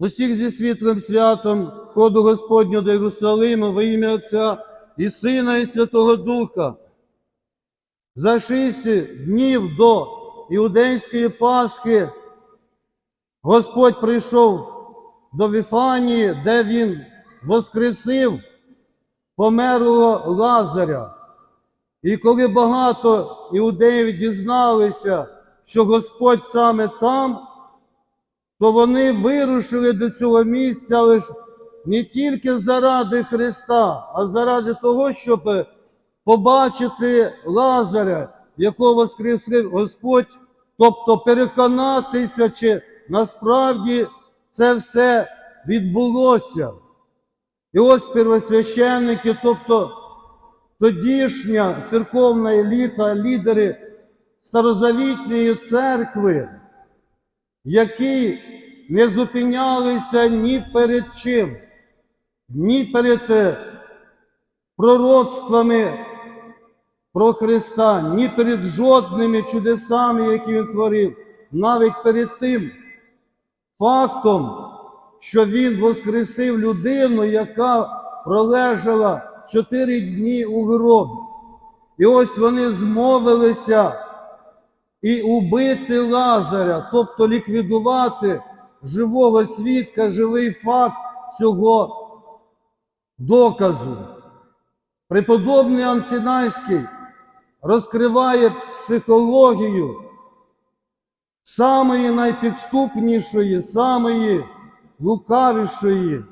усіх зі світлим святом ходу Господнього до Єрусалиму во ім'я Отця і Сина, і Святого Духа. За шість днів до Іудейської Пасхи Господь прийшов до Віфанії, де Він воскресив померлого Лазаря. І коли багато іудеїв дізналися, що Господь саме там, то вони вирушили до цього місця, ж не тільки заради Христа, а заради того, щоб побачити Лазаря, якого воскресив Господь, тобто переконатися, чи насправді це все відбулося. І ось первосвященники, тобто тодішня церковна еліта, лідери старозавітньої церкви, які не зупинялися ні перед чим, ні перед е, пророцтвами про Христа, ні перед жодними чудесами, які Він творив, навіть перед тим фактом, що Він воскресив людину, яка пролежала чотири дні у гробі. І ось вони змовилися і убити Лазаря, тобто ліквідувати живого свідка, живий факт цього доказу. Преподобний Амсінайський розкриває психологію самої найпідступнішої, самої лукавішої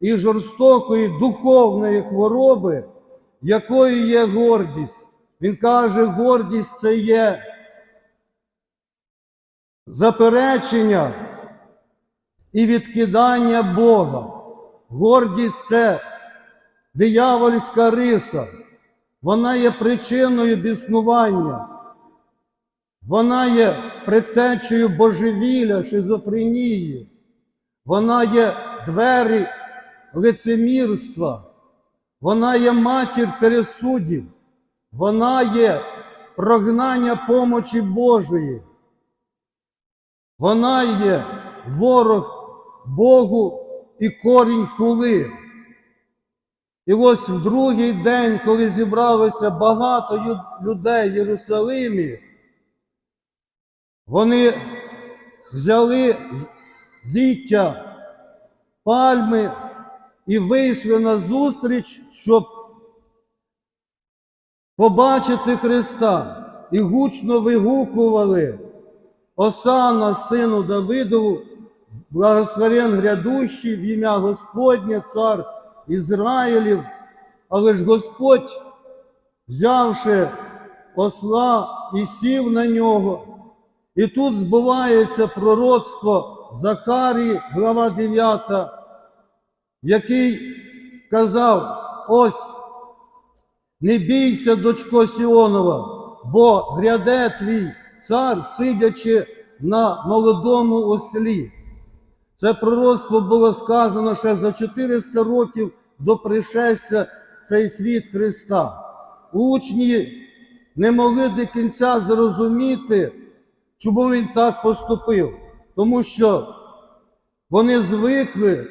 і жорстокої духовної хвороби, якою є гордість. Він каже, гордість це є заперечення і відкидання Бога. Гордість це диявольська риса. Вона є причиною біснування. Вона є предтечею божевілля, шизофренії. Вона є двері лицемірства. Вона є матір пересудів. Вона є прогнання помочі Божої. Вона є ворог Богу і корінь хули. І ось в другий день, коли зібралося багато людей в Єрусалимі, вони взяли віття пальми і вийшли на зустріч, щоб побачити Христа, і гучно вигукували Осана, сину Давидову, благословен грядущий в ім'я Господнє, цар Ізраїлів, але ж Господь, взявши осла і сів на нього, і тут збувається пророцтво Захарії, глава 9, який казав: ось, не бійся, дочко Сіонова, бо гряде твій цар, сидячи на молодому ослі. Це пророцтво було сказано ще за 400 років до пришестя цей світ Христа. Учні не могли до кінця зрозуміти, чому він так поступив, тому що вони звикли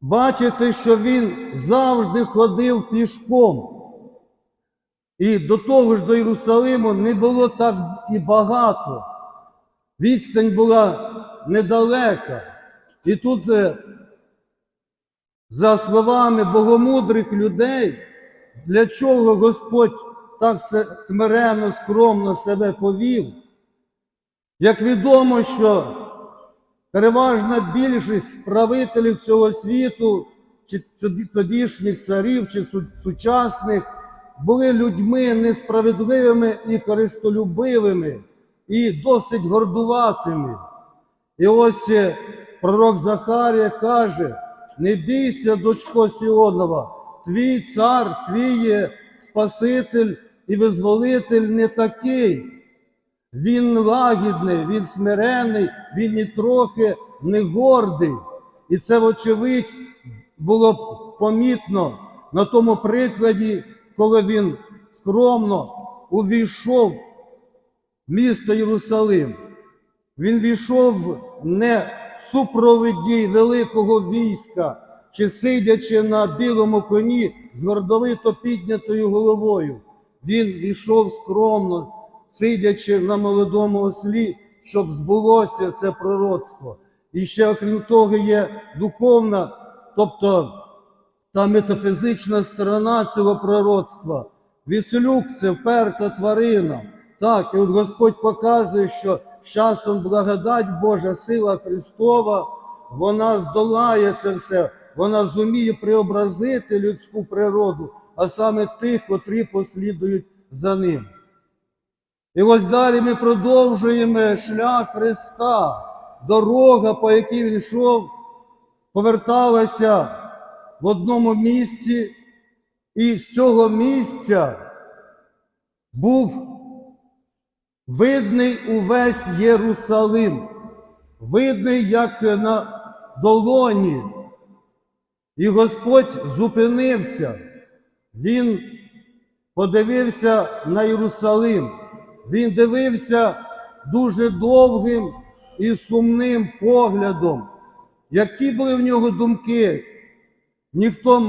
бачити, що він завжди ходив пішком. І до того ж до Єрусалиму не було так і багато. Відстань була недалека. І тут, е, за словами богомудрих людей, для чого Господь так смиренно, скромно себе повів, як відомо, що переважна більшість правителів цього світу, чи тодішніх царів, чи сучасних, були людьми несправедливими і користолюбивими, і досить гордуватими. І ось е, пророк Захарія каже: не бійся, дочко Сіонова, твій цар, твій є Спаситель і визволитель не такий. Він лагідний, він смирений, він ні трохи не гордий. І це, вочевидь, було помітно на тому прикладі, коли він скромно увійшов в місто Єрусалим. Він війшов не в супроводі великого війська, чи сидячи на білому коні з гордовито піднятою головою. Він війшов скромно, сидячи на молодому ослі, щоб збулося це пророцтво. І ще, окрім того, є духовна, тобто та метафізична сторона цього пророцтва. Віслюк це вперта тварина. Так, і от Господь показує, що з часом благодать Божа, сила Христова, вона здолає це все, вона зуміє преобразити людську природу, а саме тих, котрі послідують за ним. І ось далі ми продовжуємо шлях Христа, дорога, по якій він йшов, поверталася в одному місці, і з цього місця був видний увесь Єрусалим, видний як на долоні. І Господь зупинився, Він подивився на Єрусалим, Він дивився дуже довгим і сумним поглядом. Які були в нього думки, ніхто,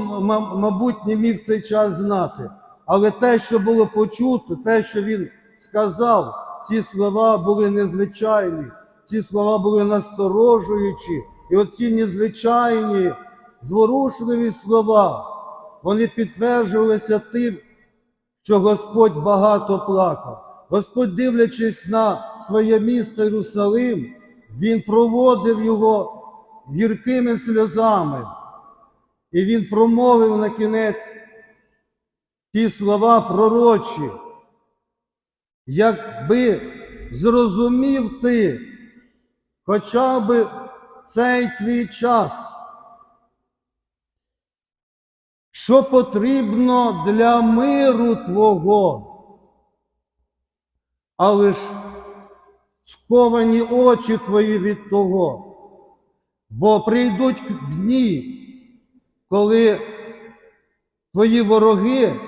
мабуть, не міг цей час знати. Але те, що було почуто, те, що він сказав, ці слова були незвичайні, ці слова були насторожуючі. І оці незвичайні, зворушливі слова, вони підтверджувалися тим, що Господь багато плакав. Господь, дивлячись на своє місто Єрусалим, Він проводив його гіркими сльозами. І він промовив на кінець ті слова пророчі, якби зрозумів ти хоча б цей твій час, що потрібно для миру Твого, але ж сковані очі твої від того, бо прийдуть дні, коли твої вороги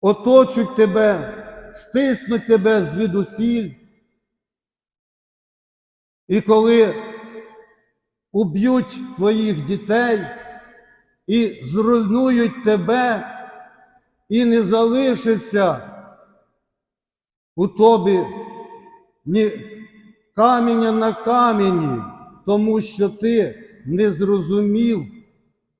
оточуть тебе, стиснуть тебе звідусіль, і коли уб'ють твоїх дітей і зруйнують тебе, і не залишиться у тобі ні каменя на камені, тому що ти не зрозумів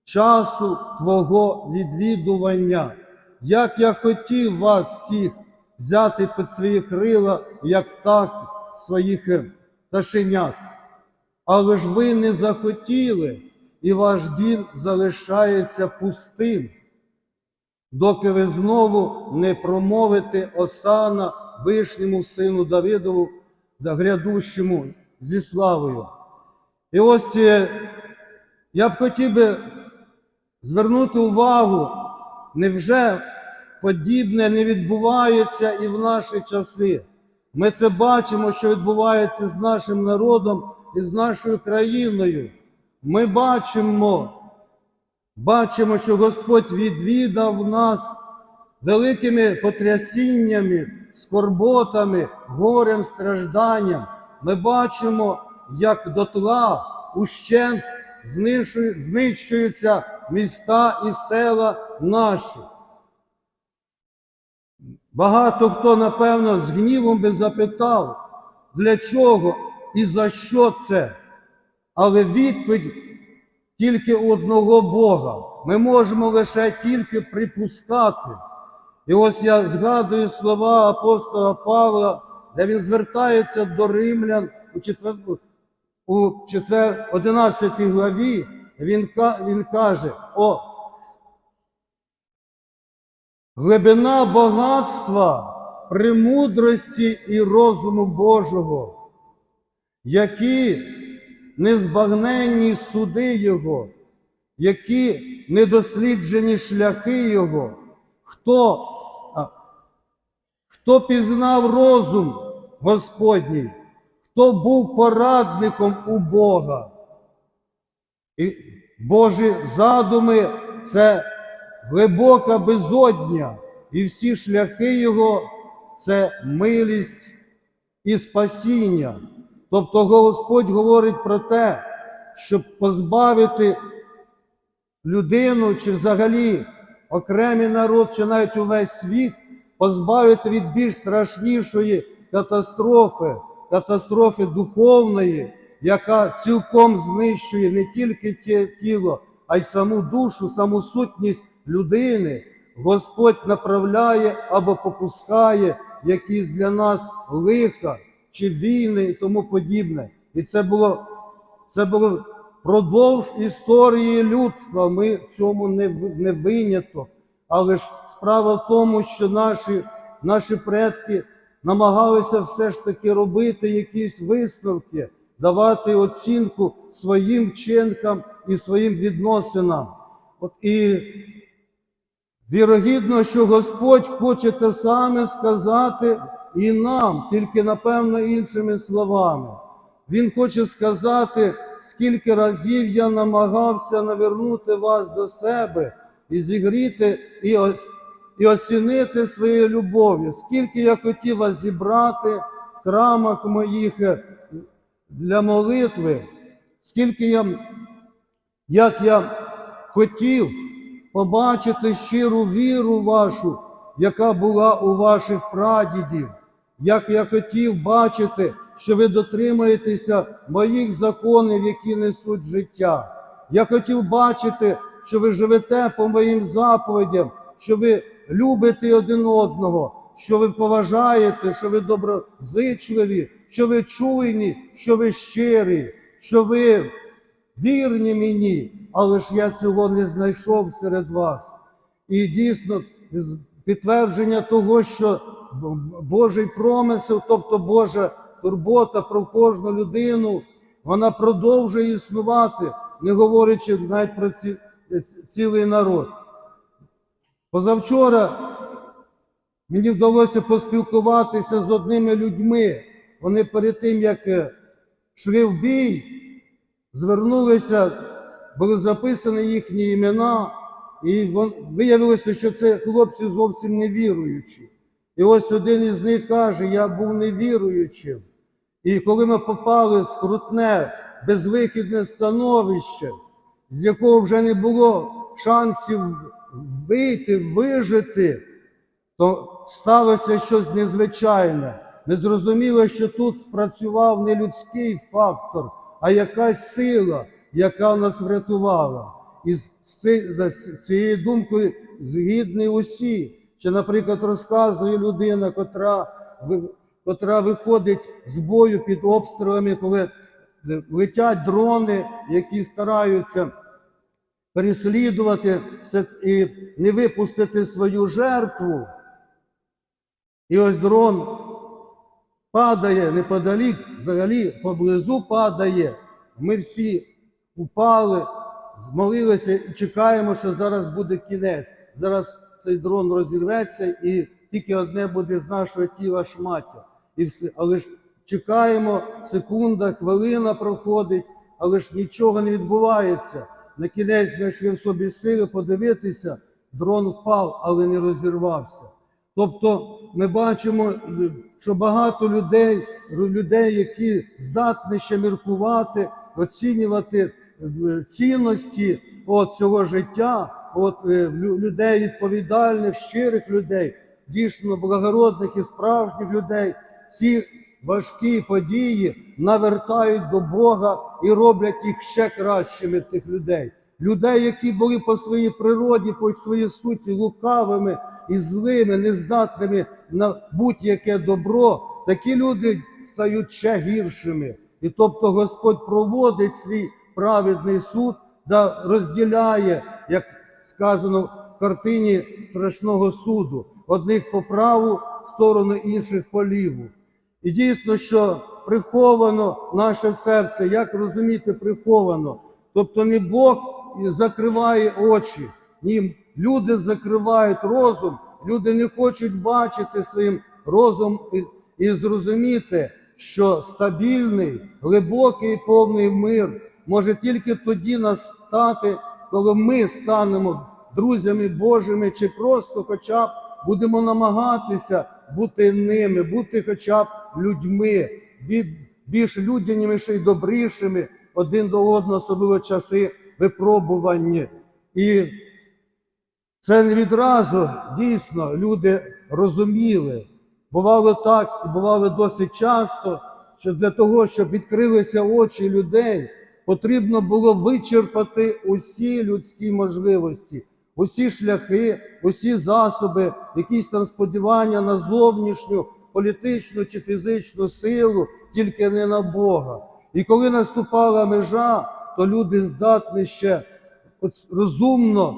часу Твого відвідування. Як я хотів вас всіх взяти під свої крила, як птах своїх пташенят. Але ж ви не захотіли, і ваш дім залишається пустим, доки ви знову не промовите осана вишньому сину Давидову, да грядущому зі славою. І ось е, я б хотів би звернути увагу, невже подібне не відбувається і в наші часи. Ми це бачимо, що відбувається з нашим народом і з нашою країною. Ми бачимо, бачимо, що Господь відвідав нас великими потрясіннями, скорботами, горем, стражданням. Ми бачимо, як дотла ущент знищуються міста і села наші. Багато хто, напевно, з гнівом би запитав, для чого і за що це. Але відповідь тільки одного Бога. Ми можемо лише тільки припускати. І ось я згадую слова апостола Павла, де він звертається до римлян у 4, у 4, 11 главі. Він, він каже: О, глибина багатства, премудрості і розуму Божого, які незбагненні суди Його, які недосліджені шляхи Його, хто, хто пізнав розум Господній, хто був порадником у Бога. І Божі задуми це глибока безодня, і всі шляхи Його це милість і спасіння. Тобто Господь говорить про те, щоб позбавити людину чи взагалі окремий народ, чи навіть увесь світ, позбавити від більш страшнішої катастрофи, катастрофи духовної, яка цілком знищує не тільки тіло, а й саму душу, саму сутність людини. Господь направляє або попускає якісь для нас лиха чи війни і тому подібне. І це було, це було продовж історії людства. Ми в цьому не, не виняток. Але ж справа в тому, що наші, наші предки намагалися все ж таки робити якісь висновки, давати оцінку своїм вчинкам і своїм відносинам. От і Вірогідно, що Господь хоче те саме сказати і нам, тільки напевно іншими словами. Він хоче сказати, скільки разів я намагався навернути вас до себе і зігріти і, ос- і осінити своєю любов'ю, скільки я хотів вас зібрати в храмах моїх е, для молитви, скільки я як я хотів побачити щиру віру вашу, яка була у ваших прадідів, як я хотів бачити, що ви дотримуєтеся моїх законів, які несуть життя. Я хотів бачити, що ви живете по моїм заповідям, що ви любите один одного, що ви поважаєте, що ви доброзичливі, що ви чуйні, що ви щирі, що ви вірні мені, але ж я цього не знайшов серед вас. І дійсно підтвердження того, що Божий промисел, тобто Божа турбота про кожну людину, вона продовжує існувати, не говорячи навіть про ці, цілий народ. Позавчора мені вдалося поспілкуватися з одними людьми. Вони перед тим, як е, йшли в бій, звернулися, були записані їхні імена, і виявилося, що це хлопці зовсім невіруючі. І ось один із них каже: Я був невіруючим. І коли ми попали в скрутне, безвихідне становище, з якого вже не було шансів вийти, вижити, то сталося щось незвичайне. Ми зрозуміли, що тут спрацював не людський фактор, а якась сила, яка нас врятувала. І з цією думкою згідні усі. Що, наприклад, розказує людина, котра, котра виходить з бою під обстрілами, коли летять дрони, які стараються переслідувати все і не випустити свою жертву. І ось дрон падає неподалік, взагалі поблизу падає. Ми всі упали, змолилися і чекаємо, що зараз буде кінець. Зараз цей дрон розірветься і тільки одне буде з нашого тіла шмаття. І все. Але ж чекаємо, секунда, хвилина проходить, але ж нічого не відбувається. На кінець знайшли в собі сили подивитися, дрон впав, але не розірвався. Тобто ми бачимо, що багато людей, людей, які здатні ще міркувати, оцінювати е, цінності от, цього життя, от, е, людей відповідальних, щирих людей, дійсно благородних і справжніх людей, ці важкі події навертають до Бога і роблять їх ще кращими тих людей. Людей, які були по своїй природі, по своїй суті лукавими і злими, нездатними на будь-яке добро, такі люди стають ще гіршими. І тобто Господь проводить свій праведний суд да розділяє, як сказано в картині страшного суду, одних по праву сторону, інших по ліву. І дійсно, що приховано наше серце, як розуміти приховано? Тобто не Бог закриває очі, ні, люди закривають розум, люди не хочуть бачити своїм розум і, і зрозуміти, що стабільний, глибокий повний мир може тільки тоді настати, коли ми станемо друзями Божими, чи просто хоча б будемо намагатися бути ними, бути хоча б людьми, бі- більш людянішими і добрішими один до одного, особливо часи випробування. І це не відразу дійсно люди розуміли. Бувало так, і бувало досить часто, що для того, щоб відкрилися очі людей, потрібно було вичерпати усі людські можливості, усі шляхи, усі засоби, якісь там сподівання на зовнішню політичну чи фізичну силу, тільки не на Бога. І коли наступала межа, то люди здатні ще розумно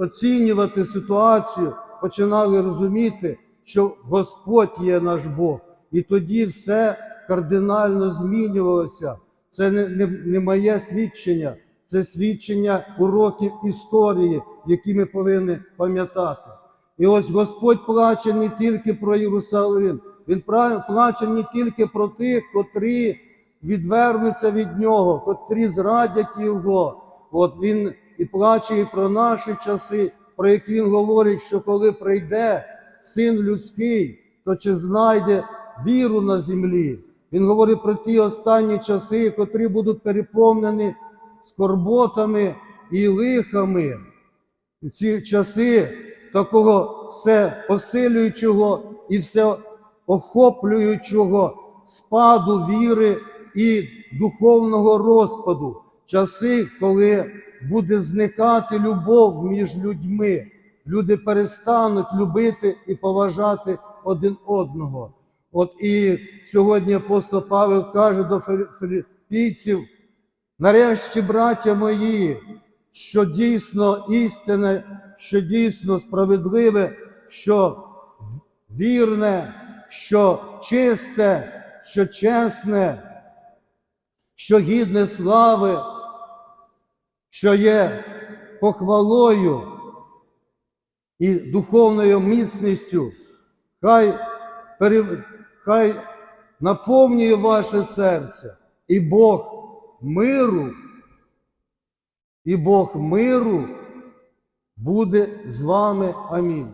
оцінювати ситуацію, починали розуміти, що Господь є наш Бог. І тоді все кардинально змінювалося. Це не, не, не моє свідчення, це свідчення уроків історії, які ми повинні пам'ятати. І ось Господь плаче не тільки про Єрусалим, Він плаче не тільки про тих, котрі відвернуться від нього, котрі зрадять його. От він і плаче і про наші часи, про які він говорить, що коли прийде син людський, то чи знайде віру на землі. Він говорить про ті останні часи, котрі будуть переповнені скорботами і лихами. І ці часи такого все посилюючого і все охоплюючого спаду віри і духовного розпаду, часи, коли буде зникати любов між людьми, люди перестануть любити і поважати один одного. От і сьогодні апостол Павел каже до філі- філіппійців, Нарешті, браття мої, що дійсно істинне, що дійсно справедливе, що вірне, що чисте, що чесне, що гідне слави, що є похвалою і духовною міцністю, хай, пере- хай наповнює ваше серце, і Бог миру, і Бог миру буде з вами. Амінь.